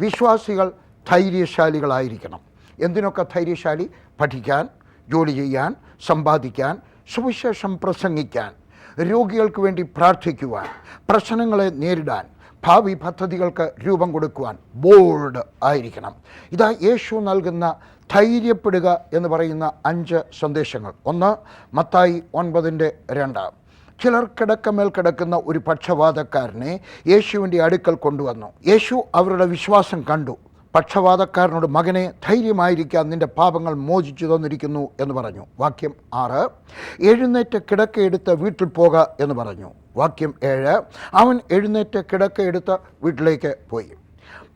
വിശ്വാസികൾ ധൈര്യശാലികളായിരിക്കണം. എന്തിനൊക്കെ ധൈര്യശാലി? പഠിക്കാൻ ജോലി ചെയ്യാൻ സമ്പാദിക്കാൻ സുവിശേഷം പ്രസംഗിക്കാൻ രോഗികൾക്ക് വേണ്ടി പ്രാർത്ഥിക്കുവാൻ പ്രശ്നങ്ങളെ നേരിടാൻ ഭാവി പദ്ധതികൾക്ക് രൂപം കൊടുക്കുവാൻ ബോൾഡ് ആയിരിക്കണം. ഇതാ യേശു നൽകുന്ന ധൈര്യപ്പെടുക എന്ന് പറയുന്ന അഞ്ച് സന്ദേശങ്ങൾ. ഒന്ന് മത്തായി ഒൻപതിന്റെ രണ്ട്. ചിലർ കിടക്കമേൽ കിടക്കുന്ന ഒരു പക്ഷവാതക്കാരനെ യേശുവിന്റെ അടുക്കൽ കൊണ്ടുവന്നു. യേശു അവരുടെ വിശ്വാസം കണ്ടു. പക്ഷവാതക്കാരനോട് മകനെ ധൈര്യമായിരിക്കാൻ നിന്റെ പാപങ്ങൾ മോചിച്ചു തന്നിരിക്കുന്നു എന്ന് പറഞ്ഞു. വാക്യം ആറ്. എഴുന്നേറ്റ് കിടക്കയെടുത്ത് വീട്ടിൽ പോക എന്ന് പറഞ്ഞു. വാക്യം ഏഴ്. അവൻ എഴുന്നേറ്റ് കിടക്കയെടുത്ത് വീട്ടിലേക്ക് പോയി.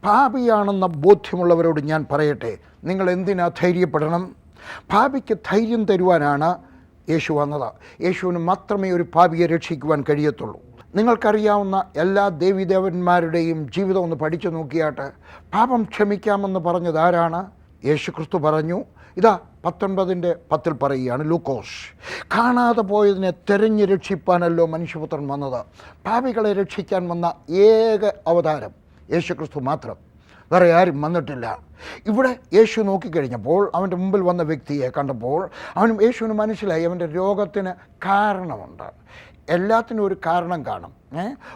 പാപിയാണെന്ന ബോധ്യമുള്ളവരോട് ഞാൻ പറയട്ടെ. നിങ്ങൾ എന്തിനാ ധൈര്യപ്പെടണം? പാപിക്ക് ധൈര്യം തരുവാനാണ് യേശു വന്നതാണ് യേശുവിന് മാത്രമേ ഒരു പാപിയെ രക്ഷിക്കുവാൻ കഴിയത്തുള്ളൂ. നിങ്ങൾക്കറിയാവുന്ന എല്ലാ ദേവിദേവന്മാരുടെയും ജീവിതം ഒന്ന് പഠിച്ചു നോക്കിയാട്ട് പാപം ക്ഷമിക്കാമെന്ന് പറഞ്ഞത് ആരാണ്? യേശു ക്രിസ്തു പറഞ്ഞു. ഇതാ പത്തൊൻപതിന്റെ പത്തിൽ പറയുകയാണ് ലൂക്കോസ്. കാണാതെ പോയതിനെ തെരഞ്ഞു രക്ഷിപ്പാനല്ലോ മനുഷ്യപുത്രൻ വന്നത്. പാപികളെ രക്ഷിക്കാൻ വന്ന ഏക അവതാരം യേശു ക്രിസ്തു മാത്രം. വേറെ ആരും വന്നിട്ടില്ല. ഇവിടെ യേശു നോക്കിക്കഴിഞ്ഞപ്പോൾ അവന്റെ മുമ്പിൽ വന്ന വ്യക്തിയെ കണ്ടപ്പോൾ അവനും യേശുവിന് മനസ്സിലായി അവന്റെ രോഗത്തിന് കാരണമുണ്ട്. എല്ലാത്തിനും ഒരു കാരണം കാണും.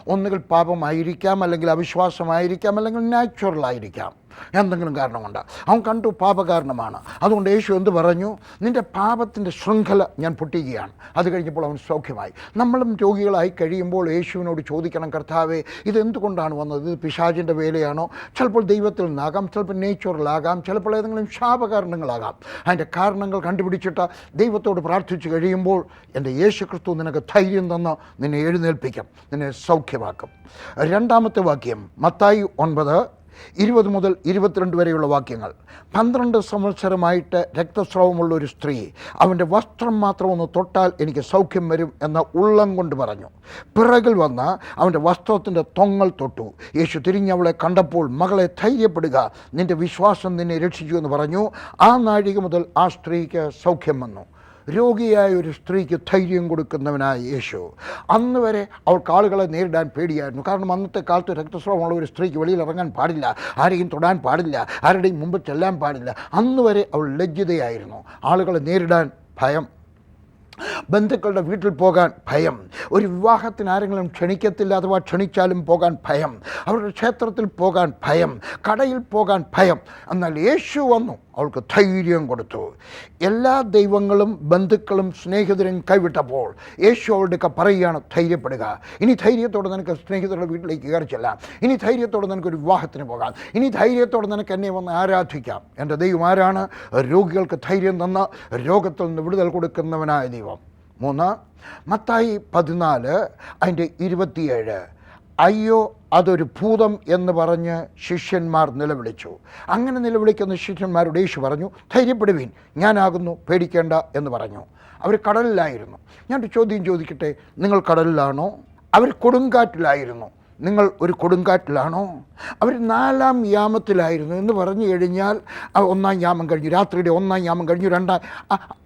ഒന്നുകിൽ പാപമായിരിക്കാം അല്ലെങ്കിൽ അവിശ്വാസമായിരിക്കാം അല്ലെങ്കിൽ നാച്ചുറലായിരിക്കാം എന്തെങ്കിലും കാരണമുണ്ട്. അവൻ കണ്ടു പാപകാരണമാണ്. അതുകൊണ്ട് യേശു എന്ത് പറഞ്ഞു? നിന്റെ പാപത്തിന്റെ ശൃംഖല ഞാൻ പൊട്ടിക്കുകയാണ്. അത് കഴിഞ്ഞപ്പോൾ അവൻ സൗഖ്യമായി. നമ്മളും രോഗികളായി കഴിയുമ്പോൾ യേശുവിനോട് ചോദിക്കണം കർത്താവേ ഇതെന്തുകൊണ്ടാണ് വന്നത്? ഇത് പിശാചിന്റെ വേലയാണോ? ചിലപ്പോൾ ദൈവത്തിൽ നിന്നാകാം ചിലപ്പോൾ നേച്ചുറലാകാം ചിലപ്പോൾ ഏതെങ്കിലും ശാപകാരണങ്ങളാകാം. അതിന്റെ കാരണങ്ങൾ കണ്ടുപിടിച്ചിട്ട് ദൈവത്തോട് പ്രാർത്ഥിച്ചു കഴിയുമ്പോൾ എന്റെ യേശു ക്രിസ്തു നിനക്ക് ധൈര്യം തന്ന് നിന്നെ എഴുന്നേൽപ്പിക്കും. നിന്നെ സൗഖ്യമാക്കും. രണ്ടാമത്തെ വാക്യം മത്തായി ഒൻപത് ഇരുപത് മുതൽ ഇരുപത്തിരണ്ട് വരെയുള്ള വാക്യങ്ങൾ. പന്ത്രണ്ട് സംവത്സരമായിട്ട് രക്തസ്രാവമുള്ള ഒരു സ്ത്രീ അവന്റെ വസ്ത്രം മാത്രം ഒന്ന് തൊട്ടാൽ എനിക്ക് സൗഖ്യം വരും എന്ന ഉള്ളം കൊണ്ട് പറഞ്ഞു. പിറകിൽ വന്ന് അവന്റെ വസ്ത്രത്തിന്റെ തൊങ്ങൽ തൊട്ടു. യേശു തിരിഞ്ഞവളെ കണ്ടപ്പോൾ മകളെ ധൈര്യപ്പെടുക. നിന്റെ വിശ്വാസം നിന്നെ രക്ഷിച്ചു എന്ന് പറഞ്ഞു. ആ നാഴിക മുതൽ ആ സ്ത്രീക്ക് സൗഖ്യം വന്നു. രോഗിയായ ഒരു സ്ത്രീക്ക് ധൈര്യം കൊടുക്കുന്നവനായ യേശു. അന്ന് വരെ അവൾക്ക് ആളുകളെ നേരിടാൻ പേടിയായിരുന്നു. കാരണം അന്നത്തെ കാലത്ത് രക്തസ്രാവമുള്ള ഒരു സ്ത്രീക്ക് വെളിയിൽ ഇറങ്ങാൻ പാടില്ല. ആരെയും തൊടാൻ പാടില്ല. ആരുടെയും മുമ്പ് ചെല്ലാൻ പാടില്ല. അന്ന് വരെ അവൾ ലജ്ജിതയായിരുന്നു. ആളുകളെ നേരിടാൻ ഭയം ബന്ധുക്കളുടെ വീട്ടിൽ പോകാൻ ഭയം. ഒരു വിവാഹത്തിന് ആരെങ്കിലും ക്ഷണിക്കത്തില്ല അഥവാ ക്ഷണിച്ചാലും പോകാൻ ഭയം. അവരുടെ ക്ഷേത്രത്തിൽ പോകാൻ ഭയം. കടയിൽ പോകാൻ ഭയം. എന്നാൽ യേശു വന്നു. അവൾക്ക് ധൈര്യം കൊടുത്തു. എല്ലാ ദൈവങ്ങളും ബന്ധുക്കളും സ്നേഹിതരും കൈവിട്ടപ്പോൾ യേശു അവളുടെയൊക്കെ പറയുകയാണ് ധൈര്യപ്പെടുക. ഇനി ധൈര്യത്തോടെ നിനക്ക് സ്നേഹിതരുടെ വീട്ടിലേക്ക് കയറി ചെല്ലാം. ഇനി ധൈര്യത്തോടെ നിനക്ക് ഒരു വിവാഹത്തിന് പോകാം. ഇനി ധൈര്യത്തോടെ നിനക്ക് എന്നെ വന്ന് ആരാധിക്കാം. എന്റെ ദൈവം ആരാണ്? രോഗികൾക്ക് ധൈര്യം തന്ന രോഗത്തിൽ നിന്ന് വിടുതൽ കൊടുക്കുന്നവനായ ദൈവം. മൂന്ന്. മത്തായി പതിനാല് അതിന്റെ ഇരുപത്തിയേഴ്. അയ്യോ അതൊരു ഭൂതം എന്ന് പറഞ്ഞ് ശിഷ്യന്മാർ നിലവിളിച്ചു. അങ്ങനെ നിലവിളിക്കുന്ന ശിഷ്യന്മാരോട് യേശു പറഞ്ഞു ധൈര്യപ്പെടുവീൻ ഞാനാകുന്നു പേടിക്കേണ്ട എന്ന് പറഞ്ഞു. അവർ കടലിലായിരുന്നു. ഞാനൊരു ചോദ്യം ചോദിക്കട്ടെ നിങ്ങൾ കടലിലാണോ? അവർ കൊടുങ്കാറ്റിലായിരുന്നു. നിങ്ങൾ ഒരു കൊടുങ്കാറ്റിലാണോ? അവർ നാലാം യാമത്തിലായിരുന്നു എന്ന് പറഞ്ഞു കഴിഞ്ഞാൽ ഒന്നാം യാമം കഴിഞ്ഞു രാത്രിയുടെ ഒന്നാം യാമം കഴിഞ്ഞു രണ്ടാം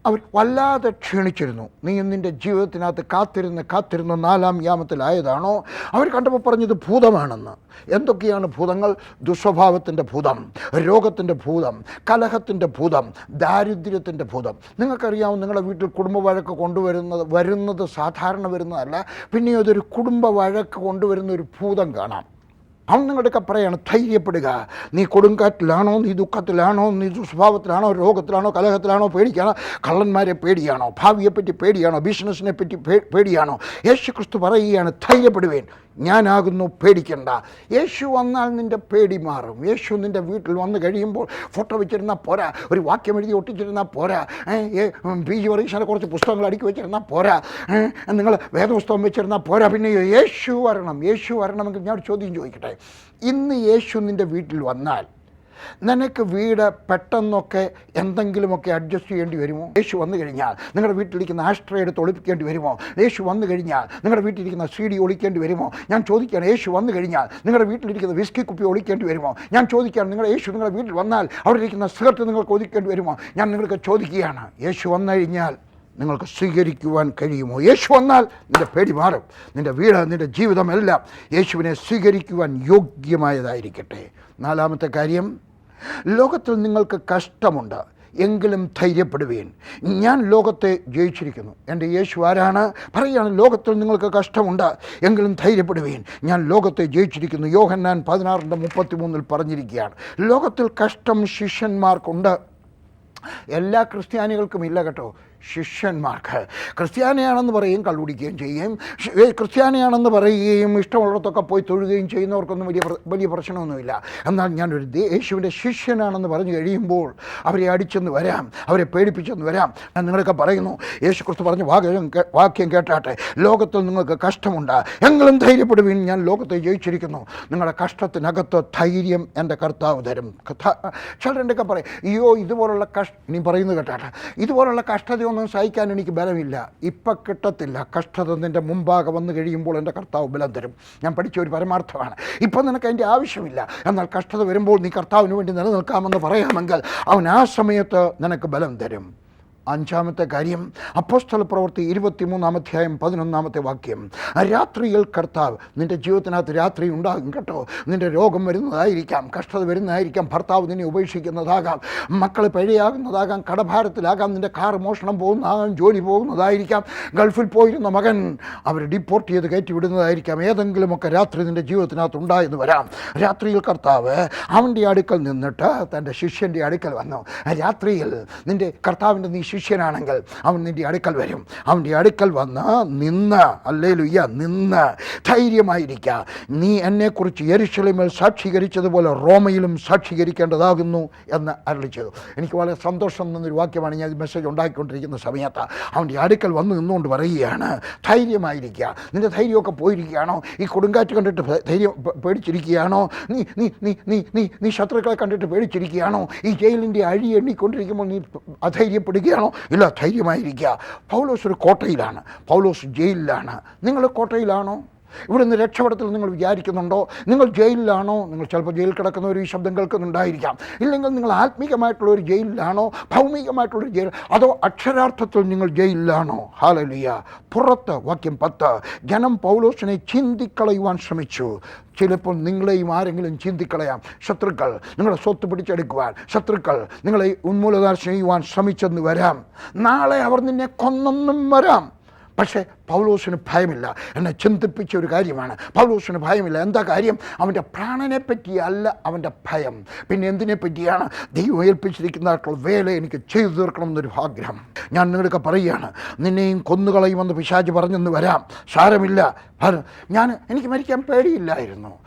അവർ വല്ലാതെ ക്ഷീണിച്ചിരുന്നു. നീ നിന്റെ ജീവിതത്തിനകത്ത് കാത്തിരുന്ന് കാത്തിരുന്ന് നാലാം യാമത്തിലായതാണോ? അവർ കണ്ടപ്പോൾ പറഞ്ഞത് ഭൂതമാണെന്ന്. എന്തൊക്കെയാണ് ഭൂതങ്ങൾ? ദുസ്വഭാവത്തിന്റെ ഭൂതം രോഗത്തിന്റെ ഭൂതം കലഹത്തിന്റെ ഭൂതം ദാരിദ്ര്യത്തിന്റെ ഭൂതം. നിങ്ങൾക്കറിയാവും നിങ്ങളുടെ വീട്ടിൽ കുടുംബ വഴക്ക് കൊണ്ടുവരുന്നത് വരുന്നത് സാധാരണ വരുന്നതല്ല. പിന്നെ അതൊരു കുടുംബ വഴക്ക് കൊണ്ടുവരുന്ന ഒരു ഭൂതം കാണാം. അവൻ നിങ്ങളുടെയൊക്കെ പറയാണ് ധൈര്യപ്പെടുക. നീ കൊടുങ്കാറ്റിലാണോ നീ ദുഃഖത്തിലാണോ നീ ദുസ്വഭാവത്തിലാണോ രോഗത്തിലാണോ കലഹത്തിലാണോ പേടിക്കാണോ? കള്ളന്മാരെ പേടിയാണോ? ഭാവിയെപ്പറ്റി പേടിയാണോ? ബിസിനസ്സിനെ പറ്റി പേടിയാണോ? യേശു ക്രിസ്തു പറയുകയാണ് ധൈര്യപ്പെടുവേൻ ഞാനാകുന്നു പേടിക്കണ്ട. യേശു വന്നാൽ നിന്റെ പേടി മാറും. യേശു നിന്റെ വീട്ടിൽ വന്ന് കഴിയുമ്പോൾ ഫോട്ടോ വെച്ചിരുന്നാൽ പോരാ. ഒരു വാക്യം എഴുതി ഒട്ടിച്ചിരുന്നാൽ പോരാ. പി. ജി. പരീക്ഷനെ കുറച്ച് പുസ്തകങ്ങൾ അടുക്കി വെച്ചിരുന്നാൽ പോരാ. നിങ്ങൾ വേദപുസ്തകം വെച്ചിരുന്നാൽ പോരാ. പിന്നെ യേശു വരണം യേശു വരണമെങ്കിൽ ഞാൻ ഒരു ചോദ്യം ചോദിക്കട്ടെ? ഇന്ന് യേശു നിന്റെ വീട്ടിൽ വന്നാൽ നിനക്ക് വീട് പെട്ടെന്നൊക്കെ എന്തെങ്കിലുമൊക്കെ അഡ്ജസ്റ്റ് ചെയ്യേണ്ടി വരുമോ? യേശു വന്നു കഴിഞ്ഞാൽ നിങ്ങളുടെ വീട്ടിലിരിക്കുന്ന ആഷ്ട്ര എടുത്ത് ഒളിപ്പിക്കേണ്ടി വരുമോ? യേശു വന്നു കഴിഞ്ഞാൽ നിങ്ങളുടെ വീട്ടിലിരിക്കുന്ന സി ഡി ഒളിക്കേണ്ടി വരുമോ? ഞാൻ ചോദിക്കുകയാണ് യേശു വന്നു കഴിഞ്ഞാൽ നിങ്ങളുടെ വീട്ടിലിരിക്കുന്ന വിസ്കി കുപ്പി ഒളിക്കേണ്ടി വരുമോ? ഞാൻ ചോദിക്കുകയാണ് നിങ്ങളുടെ യേശു നിങ്ങളുടെ വീട്ടിൽ വന്നാൽ അവിടെ ഇരിക്കുന്ന സ്കർട്ട് നിങ്ങൾക്ക് ഒതുക്കേണ്ടി വരുമോ? ഞാൻ നിങ്ങൾക്ക് ചോദിക്കുകയാണ് യേശു വന്നു കഴിഞ്ഞാൽ നിങ്ങൾക്ക് സ്വീകരിക്കുവാൻ കഴിയുമോ? യേശു വന്നാൽ നിന്റെ പേടി മാറും. നിന്റെ വീട് നിന്റെ ജീവിതമെല്ലാം യേശുവിനെ സ്വീകരിക്കുവാൻ യോഗ്യമായതായിരിക്കട്ടെ. നാലാമത്തെ കാര്യം ലോകത്തിൽ നിങ്ങൾക്ക് കഷ്ടമുണ്ട്. എങ്കിലും ധൈര്യപ്പെടുവീൻ. ഞാൻ ലോകത്തെ ജയിച്ചിരിക്കുന്നു. എന്റെ യേശു ആരാണ്? പറയുകയാണ് ലോകത്തിൽ നിങ്ങൾക്ക് കഷ്ടമുണ്ട്. എങ്കിലും ധൈര്യപ്പെടുവീൻ. ഞാൻ ലോകത്തെ ജയിച്ചിരിക്കുന്നു. യോഹന്നാൻ പതിനാറിന്റെ മുപ്പത്തി മൂന്നിൽ പറഞ്ഞിരിക്കുകയാണ്. ലോകത്തിൽ കഷ്ടം ശിഷ്യന്മാർക്കുണ്ട്. എല്ലാ ക്രിസ്ത്യാനികൾക്കും ഇല്ല കേട്ടോ. ശിഷ്യന്മാർക്ക്. ക്രിസ്ത്യാനിയാണെന്ന് പറയും കള്ളുടിക്കുകയും ചെയ്യും ക്രിസ്ത്യാനിയാണെന്ന് പറയുകയും ഇഷ്ടമുള്ളിടത്തൊക്കെ പോയി തൊഴുകയും ചെയ്യുന്നവർക്കൊന്നും വലിയ വലിയ പ്രശ്നമൊന്നുമില്ല. എന്നാൽ ഞാനൊരു യേശുവിന്റെ ശിഷ്യനാണെന്ന് പറഞ്ഞു കഴിയുമ്പോൾ അവരെ അടിച്ചെന്ന് വരാം അവരെ പേടിപ്പിച്ചെന്ന് വരാം. ഞാൻ നിങ്ങളൊക്കെ പറയുന്നു യേശു ക്രിസ്തു പറഞ്ഞ വാക്യം വാക്യം കേട്ടാട്ടെ ലോകത്തിൽ നിങ്ങൾക്ക് കഷ്ടമുണ്ട് എങ്കിലും ധൈര്യപ്പെടുവീൻ ഞാൻ ലോകത്തെ ജയിച്ചിരിക്കുന്നു. നിങ്ങളുടെ കഷ്ടത്തിനകത്ത് ധൈര്യം എന്റെ കർത്താവ് തരും. ചിലരുടെയൊക്കെ പറയും അയ്യോ ഇതുപോലുള്ള കഷ്ട നീ പറയുന്നത് കേട്ടാട്ടെ ഇതുപോലുള്ള കഷ്ടതയൊന്നും സഹിക്കാൻ എനിക്ക് ബലമില്ല. ഇപ്പം കിട്ടത്തില്ല. കഷ്ടത നിന്റെ മുമ്പാകെ വന്നു കഴിയുമ്പോൾ എന്റെ കർത്താവ് ബലം തരും. ഞാൻ പഠിച്ച ഒരു പരമാർത്ഥമാണ്. ഇപ്പം നിനക്ക് അതിന്റെ ആവശ്യമില്ല. എന്നാൽ കഷ്ടത വരുമ്പോൾ നീ കർത്താവിന് വേണ്ടി നിലനിൽക്കാമെന്ന് പറയാമെങ്കിൽ അവൻ ആ സമയത്ത് നിനക്ക് ബലം തരും. അഞ്ചാമത്തെ കാര്യം അപ്പോസ്തല പ്രവൃത്തി ഇരുപത്തിമൂന്നാം അധ്യായം പതിനൊന്നാമത്തെ വാക്യം. രാത്രിയിൽ കർത്താവ് നിന്റെ ജീവിതത്തിനകത്ത് രാത്രി ഉണ്ടാകും കേട്ടോ. നിന്റെ രോഗം വരുന്നതായിരിക്കാം കഷ്ടത വരുന്നതായിരിക്കാം ഭർത്താവ് നിന്നെ ഉപേക്ഷിക്കുന്നതാകാം മക്കൾ പിഴയാകുന്നതാകാം കടഭാരത്തിലാകാം നിന്റെ കാർ മോഷണം പോകുന്നതാകാം ജോലി പോകുന്നതായിരിക്കാം ഗൾഫിൽ പോയിരുന്ന മകൻ അവർ ഡിപ്പോർട്ട് ചെയ്ത് കയറ്റി വിടുന്നതായിരിക്കാം ഏതെങ്കിലുമൊക്കെ രാത്രി നിന്റെ ജീവിതത്തിനകത്ത് ഉണ്ടായെന്ന് വരാം. രാത്രിയിൽ കർത്താവ് അവന്റെ അടുക്കൽ നിന്നിട്ട് തന്റെ ശിഷ്യന്റെ അടുക്കൽ വന്നു. രാത്രിയിൽ നിന്റെ കർത്താവിന്റെ നീ ശിഷ്യനാണെങ്കിൽ അവൻ നിന്റെ അടുക്കൽ വരും. അവന്റെ അടുക്കൽ വന്ന് നിന്ന് അല്ലേ ലുയ്യ നിന്ന് ധൈര്യമായിരിക്കുക നീ എന്നെക്കുറിച്ച് യെരുശലേമിൽ സാക്ഷീകരിച്ചതുപോലെ റോമയിലും സാക്ഷീകരിക്കേണ്ടതാകുന്നു എന്ന് അരളി ചെയ്തു. എനിക്ക് വളരെ സന്തോഷം എന്നൊരു വാക്യമാണ് ഞാൻ മെസ്സേജ് ഉണ്ടാക്കിക്കൊണ്ടിരിക്കുന്ന സമയത്ത്. അവന്റെ അടുക്കൽ വന്ന് നിന്നുകൊണ്ട് പറയുകയാണ് ധൈര്യമായിരിക്കുക നിന്റെ ധൈര്യമൊക്കെ പോയിരിക്കുകയാണോ? ഈ കൊടുങ്കാറ്റ് കണ്ടിട്ട് ധൈര്യം പേടിച്ചിരിക്കുകയാണോ? നീ നീ നീ നീ നീ നീ ശത്രുക്കളെ കണ്ടിട്ട് പേടിച്ചിരിക്കുകയാണോ? ഈ ജയിലിന്റെ അഴി എണ്ണിക്കൊണ്ടിരിക്കുമ്പോൾ നീ അധൈര്യപ്പെടുകയാണോ? ഇല്ല ധൈര്യമായിരിക്കുക. പൗലോസ് ഒരു കോട്ടയിലാണ്. പൗലോസ് ജയിലിലാണ്. നിങ്ങൾ കോട്ടയിലാണോ? ഇവിടുന്ന് രക്ഷപ്പെടത്തിൽ നിങ്ങൾ വിചാരിക്കുന്നുണ്ടോ? നിങ്ങൾ ജയിലിലാണോ? നിങ്ങൾ ചിലപ്പോൾ ജയിലിൽ കിടക്കുന്ന ഒരു ശബ്ദം കേൾക്കുന്നുണ്ടായിരിക്കാം. ഇല്ലെങ്കിൽ നിങ്ങൾ ആത്മീകമായിട്ടുള്ള ഒരു ജയിലിലാണോ? ഭൗമികമായിട്ടുള്ളൊരു ജയിൽ അതോ അക്ഷരാർത്ഥത്തിൽ നിങ്ങൾ ജയിലിലാണോ? ഹാലലിയ പുറത്ത് വാക്യം പത്ത്. ജനം പൗലോസിനെ ചിന്തിക്കളയുവാൻ ശ്രമിച്ചു. ചിലപ്പോൾ നിങ്ങളെയും ആരെങ്കിലും ചിന്തിക്കളയാം. ശത്രുക്കൾ നിങ്ങളെ സ്വത്ത് പിടിച്ചെടുക്കുവാൻ ശത്രുക്കൾ നിങ്ങളെ ഉന്മൂലത ചെയ്യുവാൻ ശ്രമിച്ചെന്ന് വരാം. നാളെ അവർ നിന്നെ കൊന്നെന്നും വരാം. പക്ഷേ പൗലോസിന് ഭയമില്ല. എന്നെ ചിന്തിപ്പിച്ച ഒരു കാര്യമാണ്. പൗലോസിന് ഭയമില്ല. എന്താ കാര്യം? അവന്റെ പ്രാണനെ പറ്റിയല്ല അവന്റെ ഭയം. പിന്നെ എന്തിനെ പറ്റിയാണ്? ദൈവം ഏൽപ്പിച്ചിരിക്കുന്നതായിട്ടുള്ള വേല എനിക്ക് ചെയ്തു തീർക്കണം എന്നൊരു ആഗ്രഹം. ഞാൻ നിങ്ങളൊക്കെ പറയുകയാണ് നിന്നെയും കൊന്നുകളയുമെന്ന് പിശാജ് പറഞ്ഞെന്ന് വരാം. സാരമില്ല. ഞാൻ എനിക്ക് മരിക്കാൻ പേടിയില്ലായിരുന്നു.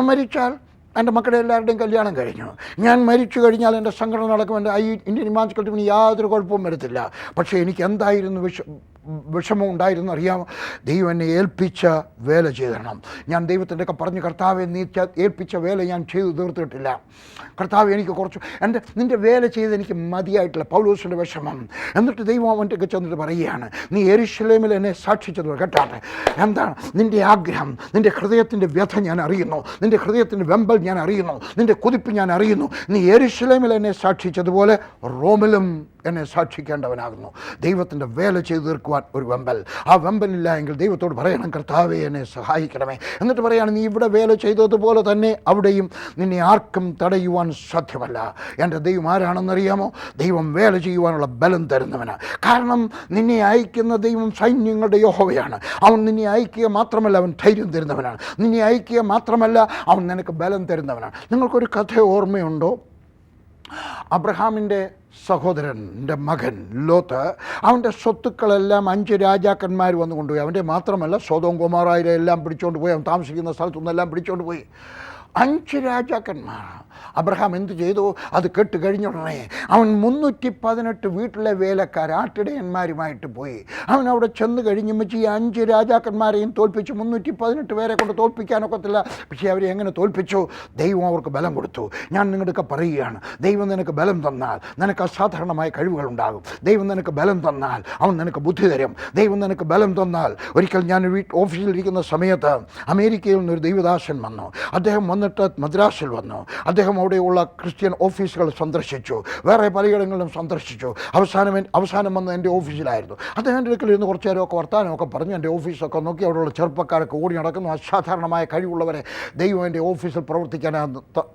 മരിച്ചാൽ എന്റെ മക്കളുടെ എല്ലാവരുടെയും കല്യാണം കഴിഞ്ഞു. ഞാൻ മരിച്ചു കഴിഞ്ഞാൽ എന്റെ സംഘടന നടക്കും. എന്റെ ഐ ഇന്ത്യൻ ഹിമാചൽ ടീമിന് യാതൊരു കുഴപ്പവും വരത്തില്ല. പക്ഷേ എനിക്ക് എന്തായിരുന്നു വിഷ വിഷമം ഉണ്ടായിരുന്നു അറിയാം ദൈവം എന്നെ ഏൽപ്പിച്ച വേല ചെയ്തണം ഞാൻ ദൈവത്തിന്റെ ഒക്കെ പറഞ്ഞു കർത്താവെ നീ ഏൽപ്പിച്ച വേല ഞാൻ ചെയ്തു തീർത്തിട്ടില്ല. കർത്താവ് എനിക്ക് കുറച്ച് എന്റെ നിന്റെ വേല ചെയ്ത് എനിക്ക് മതിയായിട്ടില്ല. പൗലോസിന്റെ വിഷമം. എന്നിട്ട് ദൈവം അവന്റെ ഒക്കെ ചെന്നിട്ട് പറയുകയാണ് നീ എരിശിലേമിൽ എന്നെ സാക്ഷിച്ചത് കേട്ടാട്ടെ എന്താണ്? നിന്റെ ആഗ്രഹം നിന്റെ ഹൃദയത്തിന്റെ വ്യഥ ഞാൻ അറിയുന്നു. നിന്റെ ഹൃദയത്തിന്റെ വെമ്പൽ ഞാൻ അറിയുന്നു. നിന്റെ കുതിപ്പ് ഞാൻ അറിയുന്നു. നീ എരിശിലേമിൽ എന്നെ സാക്ഷിച്ചതുപോലെ റോമിലും എന്നെ സാക്ഷിക്കേണ്ടവനാകുന്നു. ദൈവത്തിന്റെ വേല ചെയ്തു തീർക്കുവാൻ ഒരു വെമ്പൽ ആ വെമ്പലില്ല എങ്കിൽ ദൈവത്തോട് പറയണം കർത്താവെ എന്നെ സഹായിക്കണമേ. എന്നിട്ട് പറയാണ് നീ ഇവിടെ വേല ചെയ്തതുപോലെ തന്നെ അവിടെയും നിന്നെ ആർക്കും തടയുവാൻ സാധ്യമല്ല. എന്റെ ദൈവം ആരാണെന്നറിയാമോ? ദൈവം വേല ചെയ്യുവാനുള്ള ബലം തരുന്നവന്. കാരണം നിന്നെ അയക്കുന്ന ദൈവം സൈന്യങ്ങളുടെ യോഹവയാണ്. അവൻ നിന്നെ അയക്കുക മാത്രമല്ല അവൻ ധൈര്യം തരുന്നവനാണ്. നിന്നെ അയക്കുക മാത്രമല്ല അവൻ നിനക്ക് ബലം തരുന്നവനാണ്. നിങ്ങൾക്കൊരു കഥ ഓർമ്മയുണ്ടോ? അബ്രഹാമിന്റെ സഹോദരന്റെ മകൻ ലോത്ത് അവന്റെ സ്വത്തുക്കളെല്ലാം അഞ്ച് രാജാക്കന്മാർ വന്നു കൊണ്ടുപോയി അവന്റെ മാത്രമല്ല സ്വതവും കുമാറായിരെ എല്ലാം പിടിച്ചുകൊണ്ട് പോയി. അവൻ താമസിക്കുന്ന സ്ഥലത്തുനിന്നെല്ലാം പിടിച്ചുകൊണ്ട് പോയി. അഞ്ച് രാജാക്കന്മാർ. അബ്രഹാം എന്ത് ചെയ്തു? അത് കേട്ട് കഴിഞ്ഞ ഉടനെ അവൻ മുന്നൂറ്റി പതിനെട്ട് വീട്ടിലെ വേലക്കാർ ആട്ടിടയന്മാരുമായിട്ട് പോയി. അവൻ അവിടെ ചെന്ന് കഴിഞ്ഞുമ്പോൾ ഈ അഞ്ച് രാജാക്കന്മാരെയും തോൽപ്പിച്ചു മുന്നൂറ്റി പതിനെട്ട് പേരെ കൊണ്ട് തോൽപ്പിക്കാനൊക്കത്തില്ല. പക്ഷേ അവരെ എങ്ങനെ തോൽപ്പിച്ചു? ദൈവം അവർക്ക് ബലം കൊടുത്തു. ഞാൻ നിങ്ങളുടെ പറയുകയാണ് ദൈവം നിനക്ക് ബലം തന്നാൽ നിനക്ക് അസാധാരണമായ കഴിവുകളുണ്ടാകും. ദൈവം നിനക്ക് ബലം തന്നാൽ അവൻ നിനക്ക് ബുദ്ധി തരും. ദൈവം നിനക്ക് ബലം തന്നാൽ ഒരിക്കൽ ഞാൻ വീട്ട് ഓഫീസിലിരിക്കുന്ന സമയത്ത് അമേരിക്കയിൽ നിന്നൊരു ദൈവദാസൻ വന്നു. അദ്ദേഹം വന്നിട്ട് മദ്രാസിൽ വന്നു. അദ്ദേഹം അവിടെയുള്ള ക്രിസ്ത്യൻ ഓഫീസുകൾ സന്ദർശിച്ചു. വേറെ പലയിടങ്ങളിലും സന്ദർശിച്ചു. അവസാനം അവസാനം വന്ന് എന്റെ ഓഫീസിലായിരുന്നു. അദ്ദേഹം എന്റെ അടുക്കൽ ഇരുന്ന് കുറച്ച് നേരമൊക്കെ വർത്തമാനമൊക്കെ പറഞ്ഞു. എന്റെ ഓഫീസൊക്കെ നോക്കി അവിടെയുള്ള ചെറുപ്പക്കാരൊക്കെ ഓടി നടക്കുന്നു. അസാധാരണമായ കഴിവുള്ളവരെ ദൈവം എന്റെ ഓഫീസിൽ പ്രവർത്തിക്കാൻ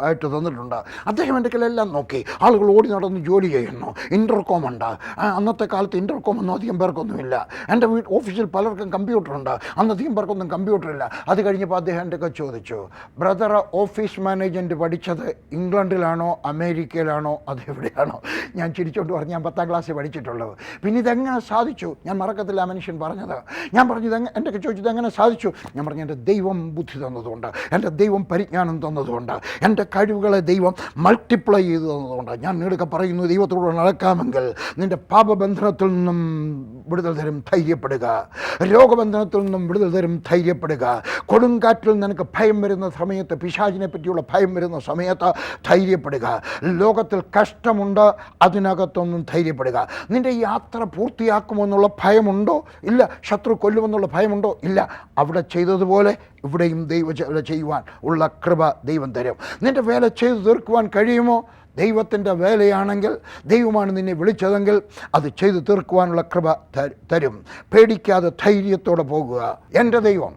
ആയിട്ട് തന്നിട്ടുണ്ട്. അദ്ദേഹം എന്റെ എല്ലാം നോക്കി. ആളുകൾ ഓടി നടന്ന് ജോലി ചെയ്യുന്നു. ഇന്റർകോം ഉണ്ട്. അന്നത്തെ കാലത്ത് ഇന്റർകോം ഒന്നും അധികം പേർക്കൊന്നുമില്ല. എന്റെ വീട് ഓഫീസിൽ പലർക്കും കമ്പ്യൂട്ടറുണ്ട് അന്ന് അധികം പേർക്കൊന്നും കമ്പ്യൂട്ടറില്ല അത് കഴിഞ്ഞപ്പോൾ അദ്ദേഹം എന്റെ ചോദിച്ചു ബ്രദർ ഓഫീസ് മാനേജ്മെന്റ് പഠിച്ചത് ഇംഗ്ലണ്ടിലാണോ അമേരിക്കയിലാണോ അതെവിടെയാണോ? ഞാൻ ചിരിച്ചോണ്ട് പറഞ്ഞു ഞാൻ പത്താം ക്ലാസ്സിൽ പഠിച്ചിട്ടുള്ളത്. പിന്നെ ഇതെങ്ങനെ സാധിച്ചു? ഞാൻ മറക്കത്തില്ല മനുഷ്യൻ പറഞ്ഞത്. ഞാൻ പറഞ്ഞു ഇതെങ്ങനെ എന്റെ ചോദിച്ചത് എങ്ങനെ സാധിച്ചു? ഞാൻ പറഞ്ഞു എന്റെ ദൈവം ബുദ്ധി തന്നതുകൊണ്ട് എന്റെ ദൈവം പരിജ്ഞാനം തന്നതുകൊണ്ട് എന്റെ കഴിവുകളെ ദൈവം മൾട്ടിപ്ലൈ ചെയ്തു തന്നതുകൊണ്ട് ഞാൻ നിങ്ങളൊക്കെ പറയുന്നു ദൈവത്തോട് നടക്കാമെങ്കിൽ നിന്റെ പാപബന്ധനത്തിൽ നിന്നും വിടുതൽ തരും ധൈര്യപ്പെടുക. രോഗബന്ധനത്തിൽ നിന്നും വിടുതൽ തരും ധൈര്യപ്പെടുക. കൊടുങ്കാറ്റിൽ നിനക്ക് ഭയം വരുന്ന സമയത്ത് പിശാചിനെ പറ്റിയുള്ള ഭയം വരുന്ന സമയത്ത് ധൈര്യപ്പെടുക. ലോകത്തിൽ കഷ്ടമുണ്ട് അതിനകത്തൊന്നും ധൈര്യപ്പെടുക. നിന്റെ യാത്ര പൂർത്തിയാക്കുമെന്നുള്ള ഭയമുണ്ടോ? ഇല്ല. ശത്രു കൊല്ലുമെന്നുള്ള ഭയമുണ്ടോ? ഇല്ല. അവിടെ ചെയ്തതുപോലെ ഇവിടെയും ദൈവ ചെയ്യുവാൻ ഉള്ള കൃപ ദൈവം തരും. നിന്റെ വേല ചെയ്തു തീർക്കുവാൻ കഴിയുമോ? ദൈവത്തിന്റെ വേലയാണെങ്കിൽ ദൈവമാണ് നിന്നെ വിളിച്ചതെങ്കിൽ അത് ചെയ്തു തീർക്കുവാനുള്ള കൃപ തരും പേടിക്കാതെ ധൈര്യത്തോടെ പോകുക. എന്റെ ദൈവം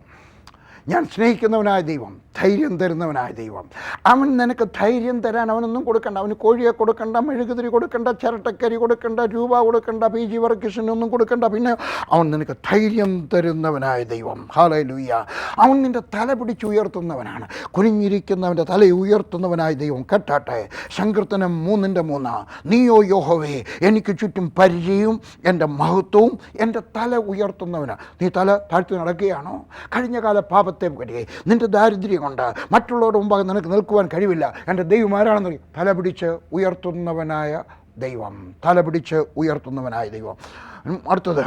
ഞാൻ സ്നേഹിക്കുന്നവനായ ദൈവം ധൈര്യം തരുന്നവനായ ദൈവം. അവൻ നിനക്ക് ധൈര്യം തരാൻ അവനൊന്നും കൊടുക്കണ്ട. അവന് കോഴിയെ കൊടുക്കണ്ട മെഴുകുതിരി കൊടുക്കണ്ട ചിരട്ടക്കരി കൊടുക്കണ്ട രൂപ കൊടുക്കണ്ട പി. ജി. വർഗീഷനൊന്നും കൊടുക്കണ്ട. പിന്നെ അവൻ നിനക്ക് ധൈര്യം തരുന്നവനായ ദൈവം. ഹാലേ ലൂയ്യ അവൻ നിന്റെ തല പിടിച്ചുയർത്തുന്നവനാണ് കുനിഞ്ഞിരിക്കുന്നവന്റെ തല ഉയർത്തുന്നവനായ ദൈവം കെട്ടാട്ടെ? സങ്കീർത്തനം മൂന്നിന്റെ മൂന്ന്. നീയോ യോഹോവേ എനിക്ക് ചുറ്റും പരിചയവും എന്റെ മഹത്വവും എന്റെ തല ഉയർത്തുന്നവനാണ് നീ തല താഴ്ത്തി നടക്കുകയാണോ? കഴിഞ്ഞ കാല പാപത്തെ പറ്റി നിന്റെ ദാരിദ്ര്യം കൊണ്ട് മറ്റുള്ളവരുടെ മുമ്പാകെ നിനക്ക് നിൽക്കുവാൻ കഴിവില്ല. എന്റെ ദൈവം ആരാണെന്ന് തല പിടിച്ച് ഉയർത്തുന്നവനായ ദൈവം. തല പിടിച്ച് ഉയർത്തുന്നവനായ ദൈവം. അടുത്തത്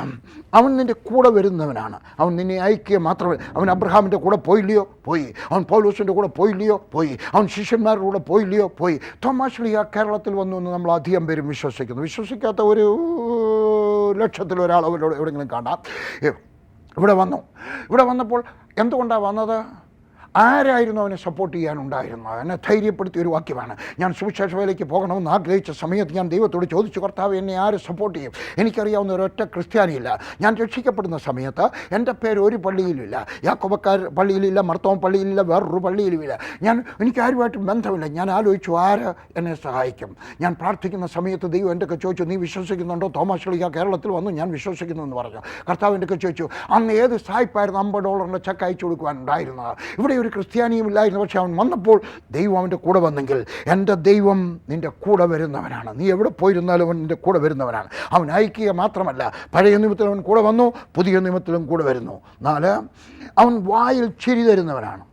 അവൻ നിന്റെ കൂടെ വരുന്നവനാണ്. അവൻ നിന്നെ അയക്കുക മാത്രമേ അവൻ അബ്രഹാമിന്റെ കൂടെ പോയില്ലയോ? പോയി. അവൻ പൗലൂസിന്റെ കൂടെ പോയില്ലയോ? പോയി. അവൻ ശിഷ്യന്മാരുടെ കൂടെ പോയില്ലയോ? പോയി. തോമാശ്ലിയ കേരളത്തിൽ വന്നു എന്ന് നമ്മൾ അധികം പേരും വിശ്വസിക്കുന്നു. വിശ്വസിക്കാത്ത ഒരു ലക്ഷത്തിൽ ഒരാൾ അവരോട് എവിടെയെങ്കിലും കാണാം. ഇവിടെ വന്നു. ഇവിടെ വന്നപ്പോൾ എന്തുകൊണ്ടാണ് വന്നത്? ആരായിരുന്നു അവനെ സപ്പോർട്ട് ചെയ്യാനുണ്ടായിരുന്നത്? എന്നെ ധൈര്യപ്പെടുത്തിയ ഒരു വാക്യമാണ്. ഞാൻ സുവിശേഷ വേലയ്ക്ക് പോകണമെന്ന് ആഗ്രഹിച്ച സമയത്ത് ഞാൻ ദൈവത്തോട് ചോദിച്ചു കർത്താവ് എന്നെ ആര് സപ്പോർട്ട് ചെയ്യും? എനിക്കറിയാവുന്ന ഒരൊറ്റ ക്രിസ്ത്യാനിയില്ല. ഞാൻ രക്ഷിക്കപ്പെടുന്ന സമയത്ത് എന്റെ പേര് ഒരു പള്ളിയിലില്ല യാക്കോബക്കാർ പള്ളിയിലില്ല മർത്തോം പള്ളിയിലില്ല വേറൊരു പള്ളിയിലുമില്ല. ഞാൻ എനിക്ക് ആരുമായിട്ടും ബന്ധമില്ല. ഞാൻ ആലോചിച്ചു ആര് എന്നെ സഹായിക്കും? ഞാൻ പ്രാർത്ഥിക്കുന്ന സമയത്ത് ദൈവം എന്റെയൊക്കെ ചോദിച്ചു നീ വിശ്വസിക്കുന്നുണ്ടോ? തോമസ് കളിക്ക കേരളത്തിൽ വന്നു ഞാൻ വിശ്വസിക്കുന്നു എന്ന് പറഞ്ഞു. കർത്താവ് എന്റെ ചോദിച്ചു അന്ന് ഏത് സായിപ്പായിരുന്നു അമ്പത് ഡോളറിന്റെ ചെക്ക് അയച്ചു കൊടുക്കുവാനുണ്ടായിരുന്നത്? ഇവിടെ ഒരു ക്രിസ്ത്യാനിയും ഇല്ലായിരുന്നു പക്ഷേ അവൻ വന്നപ്പോൾ ദൈവം അവന്റെ കൂടെ വന്നെങ്കിൽ എന്റെ ദൈവം നിന്റെ കൂടെ വരുന്നവനാണ്. നീ എവിടെ പോയിരുന്നാലും അവൻ നിന്റെ കൂടെ വരുന്നവനാണ്. അവൻ അയക്കുക മാത്രമല്ല പഴയ നിയമത്തിൽ അവൻ കൂടെ വന്നു പുതിയ നിയമത്തിലും കൂടെ വരുന്നു. നാല് അവൻ വായിൽ ചിരി തരുന്നവനാണ്.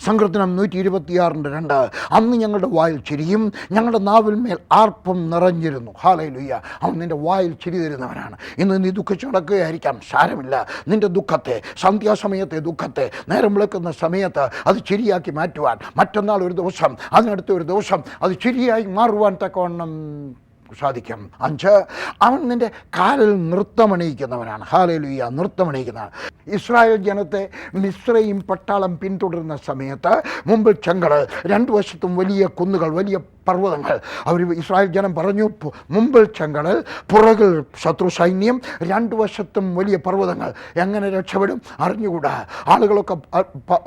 സങ്കീർത്തനം നൂറ്റി ഇരുപത്തിയാറിന്റെ രണ്ട്. അന്ന് ഞങ്ങളുടെ വായിൽ ചിരിയും ഞങ്ങളുടെ നാവിൽ മേൽ ആർപ്പം നിറഞ്ഞിരുന്നു. ഹാലയിലുയ്യ ലുയ്യ അവൻ നിന്റെ വായിൽ ചിരി തരുന്നവനാണ്. ഇന്ന് നീ ദുഃഖിച്ചു നടക്കുകയായിരിക്കാം. സാരമില്ല. നിന്റെ ദുഃഖത്തെ സന്ധ്യാസമയത്തെ ദുഃഖത്തെ നേരം വിളക്കുന്ന സമയത്ത് അത് ചിരിയാക്കി മാറ്റുവാൻ. മറ്റന്നാൾ ഒരു ദിവസം അതിനടുത്ത ഒരു ദിവസം അത് ചിരിയായി മാറുവാൻ തക്കവണ്ണം സാധിക്കും. അഞ്ച് അവൻ നിന്റെ കാലിൽ നൃത്തമണിയിക്കുന്നവനാണ് ഹാലലുയ്യ നൃത്തമണിയിക്കുന്നതാണ് ഇസ്രായേൽ ജനത്തെ മിശ്രയും പട്ടാളം പിന്തുടരുന്ന സമയത്ത് മുമ്പിൽ ചെങ്കടൽ രണ്ടു വശത്തും വലിയ കുന്നുകൾ വലിയ പർവതങ്ങൾ. അവർ ഇസ്രായേൽ ജനം പറഞ്ഞു "പു- മുമ്പിൽ ചെങ്കടൽ പുറകിൽ ശത്രു സൈന്യം രണ്ടു വശത്തും വലിയ പർവതങ്ങൾ. എങ്ങനെ രക്ഷപ്പെടും? അറിഞ്ഞുകൂടാ. ആളുകളൊക്കെ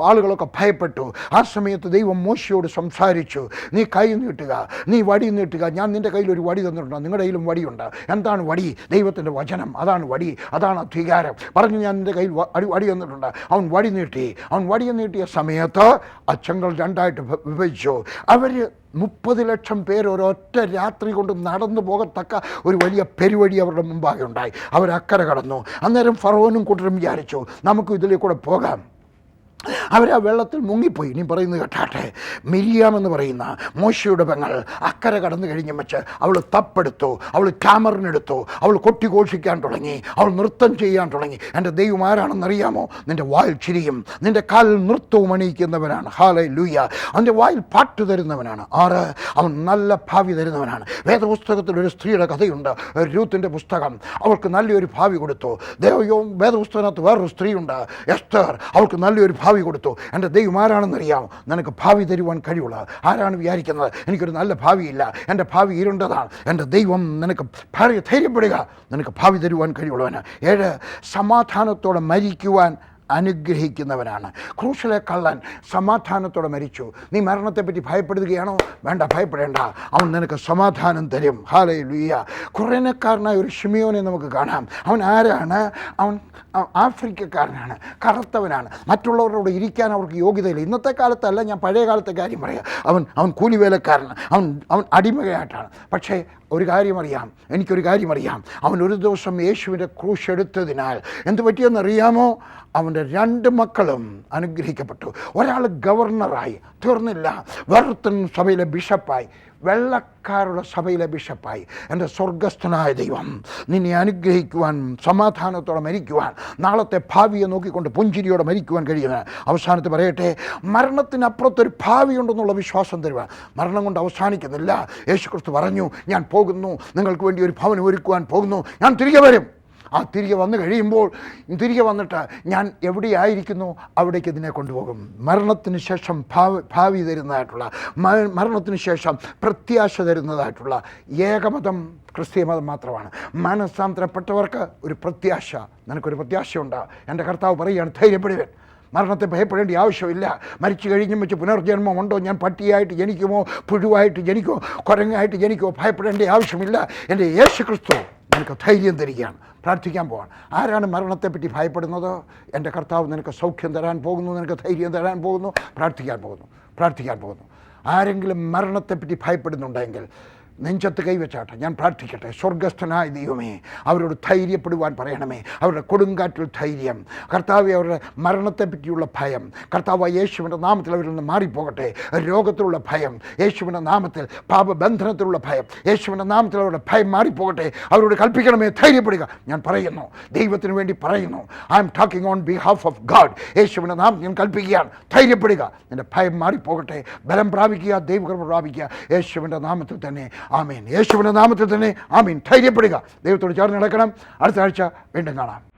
ആളുകളൊക്കെ ഭയപ്പെട്ടു. ആ സമയത്ത് ദൈവം മോശയോട് സംസാരിച്ചു. നീ കൈ നീട്ടുക നീ വടി നീട്ടുക. ഞാൻ നിന്റെ കയ്യിൽ ഒരു വടി തന്നിട്ടുണ്ട്. നിങ്ങളുടെ കയ്യിലും വടിയുണ്ട്. എന്താണ് വടി? ദൈവത്തിന്റെ വചനം. അതാണ് വടി. അതാണ് അധികാരം. പറഞ്ഞു ഞാൻ നിന്റെ കയ്യിൽ അടി വടി തന്നിട്ടുണ്ട്. അവൻ വടി നീട്ടി. അവൻ വടി നീട്ടിയ സമയത്ത് അച്ഛങ്ങൾ രണ്ടായിട്ട് വിഭജിച്ചു. അവർ മുപ്പത് ലക്ഷം പേർ ഒരൊറ്റ രാത്രി കൊണ്ട് നടന്നു പോകത്തക്ക ഒരു വലിയ പെരുവഴി അവരുടെ മുമ്പാകെ ഉണ്ടായി. അവർ അക്കരെ കടന്നു. അന്നേരം ഫറോനും കൂട്ടരും വിചാരിച്ചു നമുക്ക് ഇതിലേ കൂടെ പോകാം. അവർ ആ വെള്ളത്തിൽ മുങ്ങിപ്പോയി. ഇനി പറയുന്നത് കേട്ടാട്ടെ? മിരിയാമെന്ന് പറയുന്ന മോശയുടെ പെങ്ങൾ അക്കരെ കടന്നു കഴിഞ്ഞ വെച്ച് അവൾ തപ്പെടുത്തു അവൾ ക്യാമറിനെടുത്തു അവൾ കൊട്ടിഘോഷിക്കാൻ തുടങ്ങി അവൾ നൃത്തം ചെയ്യാൻ തുടങ്ങി. എന്റെ ദൈവം ആരാണെന്നറിയാമോ? നിന്റെ വായിൽ ചിരിയും നിന്റെ കാലിൽ നൃത്തവും അണിയിക്കുന്നവനാണ്. ഹാലേ ലൂയ അവന്റെ വായിൽ പാട്ട് തരുന്നവനാണ്. ആറ് അവൻ നല്ല ഭാവി തരുന്നവനാണ്. വേദപുസ്തകത്തിൽ ഒരു സ്ത്രീയുടെ കഥയുണ്ട്. രൂത്തിന്റെ പുസ്തകം. അവൾക്ക് നല്ലൊരു ഭാവി കൊടുത്തു. ദേവയോ വേദപുസ്തകത്തിനകത്ത് വേറൊരു സ്ത്രീയുണ്ട്. എസ്തർ. അവൾക്ക് നല്ലൊരു ഭാവി കൊടുത്തു കൊടുത്തു. എന്റെ ദൈവം ആരാണെന്നറിയാമോ നിനക്ക് ഭാവി തരുവാൻ കഴിവുള്ളത് ആരാണ് വിചാരിക്കുന്നത്? എനിക്കൊരു നല്ല ഭാവിയില്ല. എന്റെ ഭാവി ഇരുണ്ടതാണ്. എന്റെ ദൈവം നിനക്ക് ഭാര്യ ധൈര്യപ്പെടുക. നിനക്ക് ഭാവി തരുവാൻ കഴിവുള്ളവന്. ഏഴ് സമാധാനത്തോടെ മരിക്കുവാൻ അനുഗ്രഹിക്കുന്നവനാണ് ക്രൂശിലെ കള്ളൻ സമാധാനത്തോടെ മരിച്ചു. നീ മരണത്തെപ്പറ്റി ഭയപ്പെടുകയാണോ? വേണ്ട ഭയപ്പെടേണ്ട. അവൻ നിനക്ക് സമാധാനം തരും. ഹാലേ ലുയ്യ കുറേനക്കാരനായ ഒരു ഷിമിയോനെ നമുക്ക് കാണാം. അവൻ ആരാണ്? അവൻ ആഫ്രിക്കക്കാരനാണ്. കറുത്തവനാണ്. മറ്റുള്ളവരോട് ഇരിക്കാൻ അവർക്ക് യോഗ്യതയില്ല. ഇന്നത്തെ കാലത്തല്ല ഞാൻ പഴയ കാലത്തെ കാര്യം പറയാം. അവൻ അവൻ കൂലിവേലക്കാരനാണ്. അവൻ അവൻ അടിമയായിട്ടാണ്. പക്ഷേ ഒരു കാര്യം അറിയാം. എനിക്കൊരു കാര്യം അറിയാം. അവൻ ഒരു ദിവസം യേശുവിന്റെ ക്രൂശ് എടുത്തതിനാൽ എന്ത് പറ്റിയെന്നറിയാമോ? അവന്റെ രണ്ട് മക്കളും അനുഗ്രഹിക്കപ്പെട്ടു. ഒരാൾ ഗവർണറായി തീർന്നില്ല. വെറുത്തൻ സഭയിലെ ബിഷപ്പായി. വെള്ളക്കാരുടെ സഭയിലെ ബിഷപ്പായി. എന്റെ സ്വർഗസ്ഥനായ ദൈവം നിന്നെ അനുഗ്രഹിക്കുവാൻ സമാധാനത്തോടെ മരിക്കുവാൻ നാളത്തെ ഭാവിയെ നോക്കിക്കൊണ്ട് പുഞ്ചിരിയോടെ മരിക്കുവാൻ കഴിയുന്ന അവസാനത്ത് പറയട്ടെ മരണത്തിനപ്പുറത്തൊരു ഭാവിയുണ്ടെന്നുള്ള വിശ്വാസം തരുവാൻ. മരണം കൊണ്ട് അവസാനിക്കുന്നില്ല. യേശുക്രിസ്തു പറഞ്ഞു ഞാൻ പോകുന്നു. നിങ്ങൾക്ക് വേണ്ടി ഒരു ഭവനം ഒരുക്കുവാൻ പോകുന്നു. ഞാൻ തിരികെ വരും. ആ തിരികെ വന്നു കഴിയുമ്പോൾ തിരികെ വന്നിട്ട് ഞാൻ എവിടെയായിരിക്കുന്നു? അവിടേക്ക് ഇതിനെ കൊണ്ടുപോകും. മരണത്തിന് ശേഷം ഭാവി ഭാവി തരുന്നതായിട്ടുള്ള മരണത്തിന് ശേഷം പ്രത്യാശ തരുന്നതായിട്ടുള്ള ഏകമതം ക്രിസ്തീയ മതം മാത്രമാണ്. മനസ്സാന്തരപ്പെട്ടവർക്ക് ഒരു പ്രത്യാശ നിനക്കൊരു പ്രത്യാശയുണ്ട്. എന്റെ കർത്താവ് പറയുകയാണ് ധൈര്യപ്പെടുവൻ. മരണത്തെ ഭയപ്പെടേണ്ട ആവശ്യമില്ല. മരിച്ചു കഴിഞ്ഞും വെച്ച് പുനർജന്മം ഉണ്ടോ? ഞാൻ പട്ടിയായിട്ട് ജനിക്കുമോ? പുഴുവായിട്ട് ജനിക്കുമോ? കുരങ്ങായിട്ട് ജനിക്കുമോ? ഭയപ്പെടേണ്ട ആവശ്യമില്ല. എന്റെ യേശു ക്രിസ്തു നിനക്ക് ധൈര്യം തരികയാണ്. പ്രാർത്ഥിക്കാൻ പോവാണ്. ആരാണ് മരണത്തെപ്പറ്റി ഭയപ്പെടുന്നത്? എന്റെ കർത്താവ് നിനക്ക് സൗഖ്യം തരാൻ പോകുന്നു നിനക്ക് ധൈര്യം തരാൻ പോകുന്നു. പ്രാർത്ഥിക്കാൻ പോകുന്നു. പ്രാർത്ഥിക്കാൻ പോകുന്നു. ആരെങ്കിലും മരണത്തെപ്പറ്റി ഭയപ്പെടുന്നുണ്ടെങ്കിൽ നെഞ്ചത്ത് കൈവച്ചാട്ടെ ഞാൻ പ്രാർത്ഥിക്കട്ടെ. സ്വർഗസ്ഥനായ ദൈവമേ അവരോട് ധൈര്യപ്പെടുവാൻ പറയണമേ. അവരുടെ കൊടുങ്കാറ്റിൽ ധൈര്യം കർത്താവ് അവരുടെ മരണത്തെപ്പറ്റിയുള്ള ഭയം കർത്താവ് യേശുവിന്റെ നാമത്തിൽ അവരിൽ നിന്ന് മാറിപ്പോകട്ടെ. രോഗത്തിലുള്ള ഭയം യേശുവിന്റെ നാമത്തിൽ പാപബന്ധനത്തിലുള്ള ഭയം യേശുവിന്റെ നാമത്തിൽ അവരുടെ ഭയം മാറിപ്പോകട്ടെ. അവരോട് കൽപ്പിക്കണമേ ധൈര്യപ്പെടുക. ഞാൻ പറയുന്നു ദൈവത്തിന് വേണ്ടി പറയുന്നു I'm talking on behalf of God യേശുവിന്റെ നാമത്തിൽ ഞാൻ കൽപ്പിക്കുകയാണ്. ധൈര്യപ്പെടുക. നിന്റെ ഭയം മാറിപ്പോകട്ടെ. ബലം പ്രാപിക്കുക ദൈവകൃപ പ്രാപിക്കുക. യേശുവിന്റെ നാമത്തിൽ തന്നെ ആമീൻ. യേശുവിന്റെ നാമത്തിൽ തന്നെ ആമീൻ. ധൈര്യപ്പെടുക. ദൈവത്തോട് ചേർന്ന് നടക്കണം. അടുത്ത ആഴ്ച വീണ്ടും കാണാം.